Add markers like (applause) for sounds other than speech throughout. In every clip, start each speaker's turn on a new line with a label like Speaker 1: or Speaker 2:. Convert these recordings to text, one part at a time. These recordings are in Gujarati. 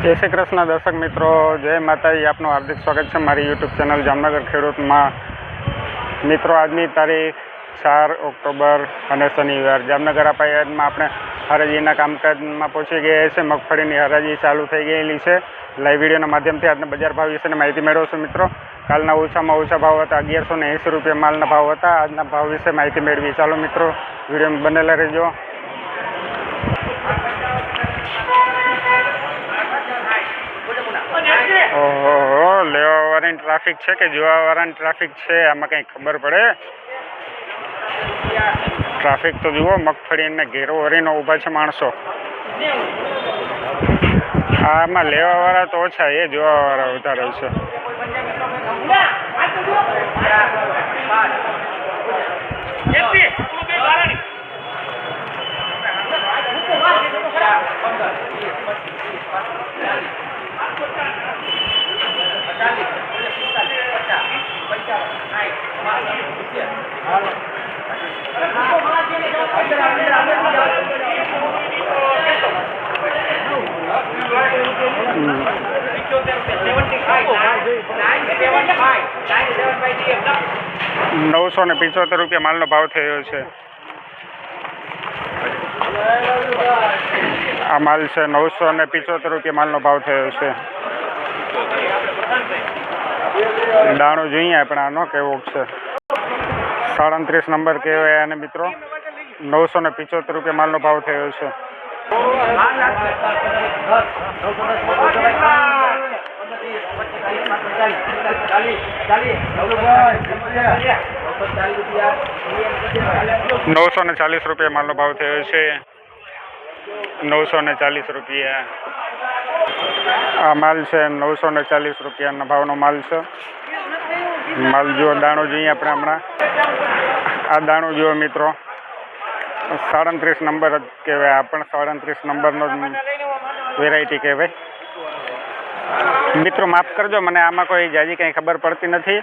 Speaker 1: જય શ્રી કૃષ્ણ દર્શક મિત્રો, જય માતાજી, આપનું હાર્દિક સ્વાગત છે મારી યુટ્યુબ ચેનલ જામનગર ખેડૂતમાં. મિત્રો, આજની તારીખ ચાર ઓક્ટોબર અને શનિવાર. જામનગર અપાયાતમાં આપણે હરાજીના કામકાજમાં પહોંચી ગયા છે મગફળીની હરાજી ચાલુ થઈ ગયેલી છે. લાઈવ વિડીયોના માધ્યમથી આજના બજાર ભાવ વિશેની માહિતી મેળવશું મિત્રો. કાલના ઓછામાં ઓછા ભાવ હતા અગિયારસો ને એંસી રૂપિયા માલના ભાવ હતા. આજના ભાવ વિશે માહિતી મેળવી. ચાલો મિત્રો, વિડીયોમાં બનેલા રહેજો. ઓહો, લેવાવાળાની ટ્રાફિક છે કે જોવાવાળાની ટ્રાફિક છે? આમાં કંઈ ખબર પડે? ટ્રાફિક તો જુઓ મગફળીને ઘેરો વરીને ઊભા છે માણસો. આમાં લેવાવાળા તો ઓછા, એ જોવાવાળા વધારે છે. નવસો ને પિચોતેર રૂપિયા માલનો ભાવ થયો છે. આ માલ છે નવસો ને પિચોતેર રૂપિયા માલનો ભાવ થયો છે. દાણો જોઈએ આપણે આનો કેવો છે. સાડત્રીસ નંબર કહેવાય અને મિત્રો નવસો ને પિચોતેર રૂપિયા માલનો ભાવ થયો છે. નવસો ને ચાલીસ રૂપિયા માલનો ભાવ થયો છે. નવસો ને ચાલીસ રૂપિયા આ માલ છે, નવસો ને ચાલીસ રૂપિયાના ભાવનો માલ છે. માલ જુઓ, દાણો જોઈએ આપણે હમણાં. આ દાણો જુઓ મિત્રો. સાડત્રીસ નંબર જ કહેવાય, આ પણ સાડત્રીસ નંબરનો વેરાયટી કહેવાય. મિત્રો, માફ કરજો, મને આમાં કોઈ જાજી કંઈ ખબર પડતી નથી.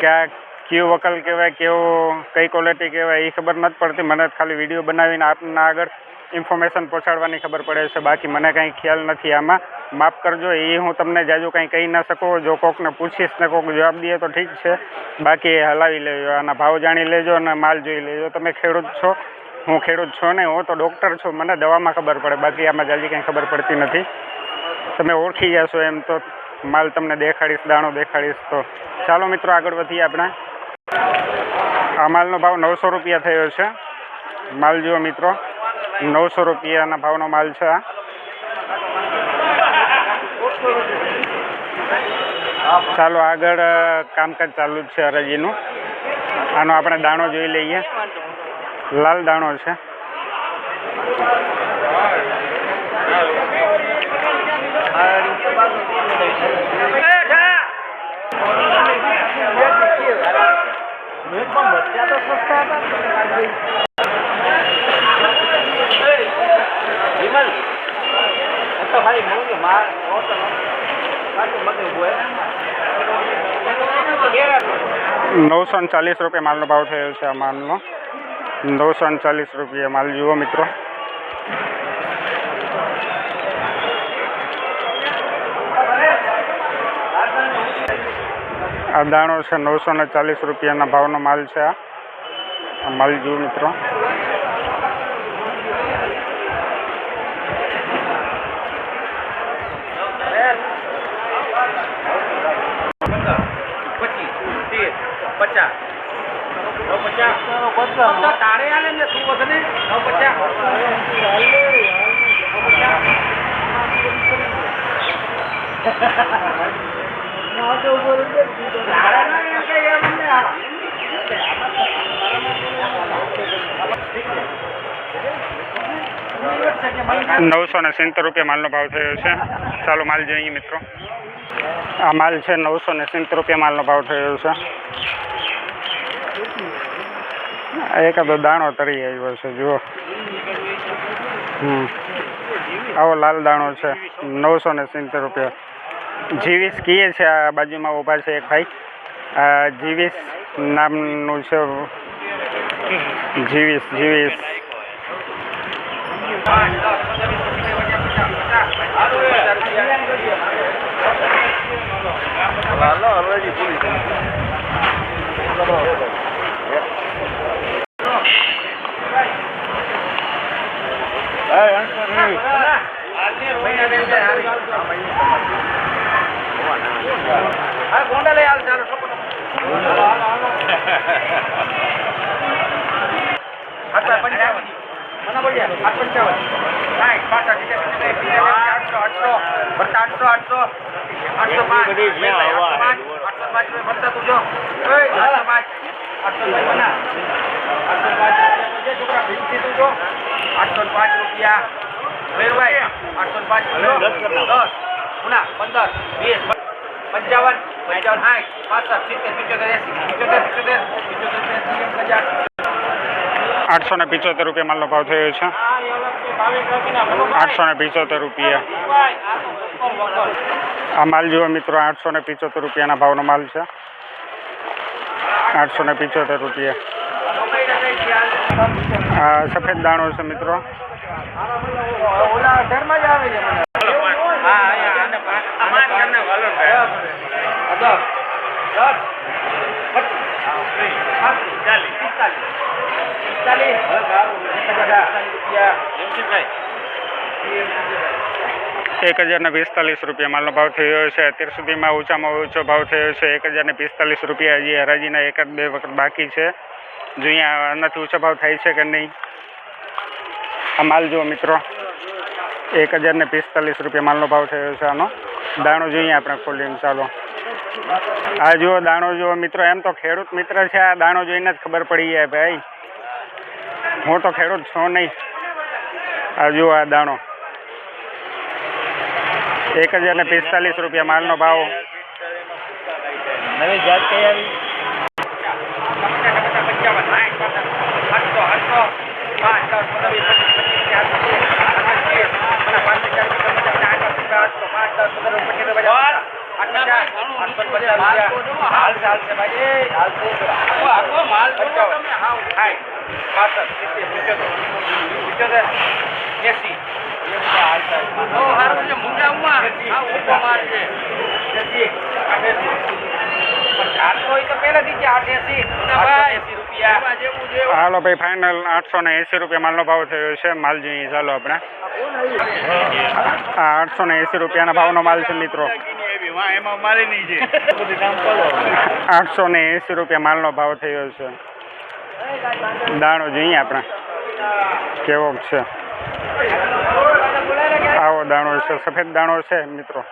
Speaker 1: કે આ કયું વકલ કહેવાય કેવો કઈ ક્વોલિટી કહેવાય એ ખબર નથી પડતી. મને ખાલી વીડિયો બનાવીને આપના આગળ ઇન્ફોર્મેશન પહોંચાડવાની ખબર પડે છે. બાકી મને કંઈ ખ્યાલ નથી આમાં. માફ કરજો, એ હું તમને જાજુ કંઈ કહી ન શકું. જો કોકને પૂછીશ ને કોક જવાબ દે તો ઠીક છે. બાકી હલાવી લેજો, આના ભાવ જાણી લેજો અને માલ જોઈ લેજો. તમે ખેડૂત છો, હું ખેડૂત છો ને હું તો ડૉક્ટર છું, મને દવામાં ખબર પડે. બાકી આમાં જલ્દી કંઈ ખબર પડતી નથી. તમે ઓળખી જશો એમ તો માલ તમને દેખાડીશ, દાણો દેખાડીશ તો. ચાલો મિત્રો, આગળ વધીએ આપણે. આ માલનો ભાવ નવસો રૂપિયા થયો છે. માલ જુઓ મિત્રો, નવસો રૂપિયાના ભાવનો માલ છે આ. ચાલો આગળ કામકાજ ચાલુ જ છે હરાજીનું આનો આપણે દાણો જોઈ લઈએ. લાલ દાણો છે. નવસો ને ચાલીસ રૂપિયા માલનો ભાવ થયો છે આ માલનો. નવસો ને ચાલીસ રૂપિયા માલ. જુઓ મિત્રો. આ દાણો છે નવસો ને ચાલીસ રૂપિયાના ભાવનો માલ છે આ માલ જુઓ મિત્રો
Speaker 2: પચીસ તેર પચાસ.
Speaker 1: નવસો ને સિત્તેર રૂપિયા માલનો ભાવ થયો છે. ચાલો માલ જોઈએ મિત્રો. આ માલ છે નવસો ને સિત્તેર રૂપિયા માલનો ભાવ થયો છે. એકાદો દાણો તરી આવ્યો છે, જુઓ. આવો લાલ દાણો છે, નવસો ને સિત્તેર રૂપિયા. જીવીસ કીએ છે આ બાજુમાં ઊભા છે એક ભાઈ. આ જીવીસ નામનું છે. જીવીસ જીવીસ
Speaker 2: પાંચ દસ પંદર વીસ પચીસ પચાસ પચાસ સારું હાલો હલવાજી પૂરી હા ગોંડા લઈ હાલ ચાલો આટલા પંચાવન મને બોલ્યા આઠ પંચાવન સાઠ પાસઠ સિત્તેર સિત્તેર આઠસો આઠસો ભરતા આઠસો આઠસો આઠસો પાંચ આઠસો પાંચ આઠસો પાંચ ભરતા તું જો આઠસો પાંચ આઠસો પાંચ બના આઠસો પાંચ. રૂપિયા જો આઠસો પાંચ દસ ગુના પંદર વીસ પંચાવન પંચાવન સાઠ પાસઠ સિત્તેર પંચોતેર એસી પંચોતેર પંચોતેર પંચોતેર
Speaker 1: આઠસો ને પિચોતેર રૂપિયા માલનો ભાવ થયો છે. આઠસો ને પિચોતેર રૂપિયા. આ માલ જુઓ મિત્રો આઠસો ને પિચોતેર રૂપિયાના ભાવનો માલ છે. આઠસો ને પિચોતેર રૂપિયા. આ સફેદ દાણો છે મિત્રો
Speaker 2: ઓલા ઘરમાં જ આવે છે મને. હા, અહીંયા આને પા- આને પા- દસ, દસ, પચીસ, ચાલીસ, પિસ્તાલીસ. પિસ્તાલીસ.
Speaker 1: એક હજાર ને પિસ્તાલીસ રૂપિયા માલનો ભાવ થયો છે. અત્યાર સુધીમાં ઊંચામાં ઊંચો ભાવ થયો છે. એક હજાર ને પિસ્તાલીસ રૂપિયા હજી હરાજીના એકાદ બે વખત બાકી છે. જો અહીંયા આનાથી ઊંચો ભાવ થાય છે કે નહીં? આ માલ જુઓ મિત્રો. એક હજાર ને પિસ્તાલીસ રૂપિયા માલનો ભાવ થયો છે આનો. દાણો જોઈએ આપણે ખોલીને. ચાલો. આ જુઓ, દાણો જુઓ મિત્રો. એમ તો ખેડૂત મિત્ર છે. આ દાણો જોઈને જ ખબર પડી જાય ભાઈ. હું તો ખેડૂત છું નહીં. આ જુઓ આ દાણો. એક હજાર ને પિસ્તાલીસ રૂપિયા માલનો ભાવ.
Speaker 2: નવી જાત કઈ આવી? રૂપિયા હાલ છે ભાઈ પંચાવન સાઠ પાસઠ સિત્તેર પિચોતેર એસી એસી એસી રૂપિયા
Speaker 1: હાલો ભાઈ ફાઇનલ આઠસો ને એંસી રૂપિયા માલનો ભાવ થયો છે. માલ જોઈએ ચાલો આપણે. આઠસો ને એંસી રૂપિયાના ભાવનો માલ છે મિત્રો.
Speaker 2: છે
Speaker 1: આઠસો ને એંસી રૂપિયા માલનો ભાવ થયો છે. દાણો જોઈએ આપણે. કેવો છે. આવો દાણો છે સફેદ દાણો છે મિત્રો.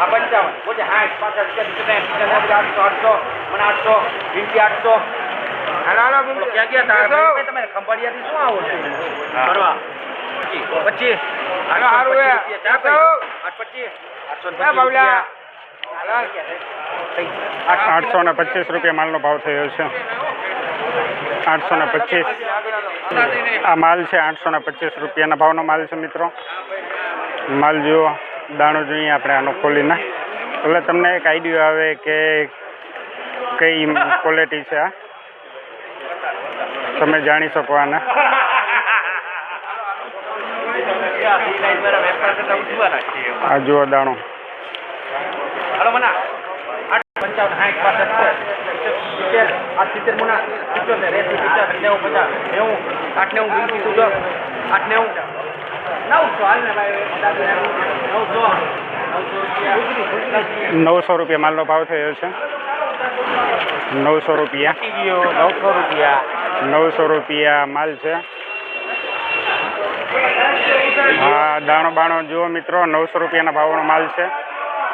Speaker 2: આઠસો આઠસો આઠસો આઠસો પચીસ હાલો આઠ પચીસ આઠસો પચીસ રૂપિયા.
Speaker 1: આઠસો ને પચીસ રૂપિયા માલનો ભાવ થયો છે. આઠસો ને પચીસ. આ માલ છે આઠસો ને પચીસ રૂપિયાના ભાવનો માલ છે મિત્રો. માલ જુઓ, દાણો જોઈએ આપણે આનો ખોલીને એટલે તમને એક આઈડિયો આવે કે કઈ ક્વોલિટી છે આ. તમે જાણી શકો આને. આ જુઓ દાણો.
Speaker 2: પંચાવન સાઠ પાસઠ સિત્તેર આઠ સિત્તેર મુના સિત્તોતેર એસી પચાસ નેવું પચાસ નેવું આઠ નેવું વીસ વીસ આઠ નેવું નવસો હાલ ને ભાઈ નવસો નવસો રૂપિયા
Speaker 1: માલનો ભાવ થયો છે નવસો રૂપિયા
Speaker 2: નવસો રૂપિયા
Speaker 1: નવસો રૂપિયા માલ છે હા દાણો બાણો જુઓ મિત્રો નવસો રૂપિયાના ભાવનો માલ છે.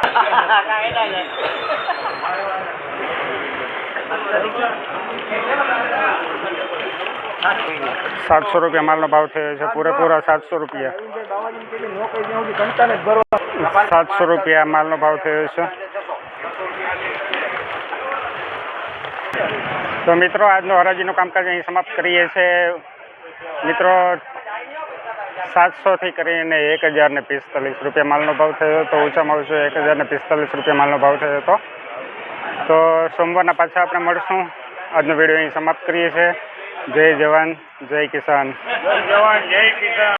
Speaker 1: (laughs) સાતસો રૂપિયા માલનો ભાવ થયો છે, પૂરેપૂરા સાતસો રૂપિયા. સાતસો રૂપિયા માલનો ભાવ થયો છે. તો મિત્રો, આજનો હરાજીનું કામકાજ અહીં સમાપ્ત કરીએ છીએ મિત્રો, સાતસોથી કરીને એક હજારને પિસ્તાલીસ રૂપિયા માલનો ભાવ થયો હતો ઓછામાં ઓછો એક હજારને પિસ્તાલીસ રૂપિયા માલનો ભાવ થયો હતો તો સોમવારના પાછા આપણે મળશું. આજનો વીડિયો અહીં સમાપ્ત કરીએ છીએ. જય જવાન જય કિસાન.
Speaker 2: જય જવાન જય કિસાન.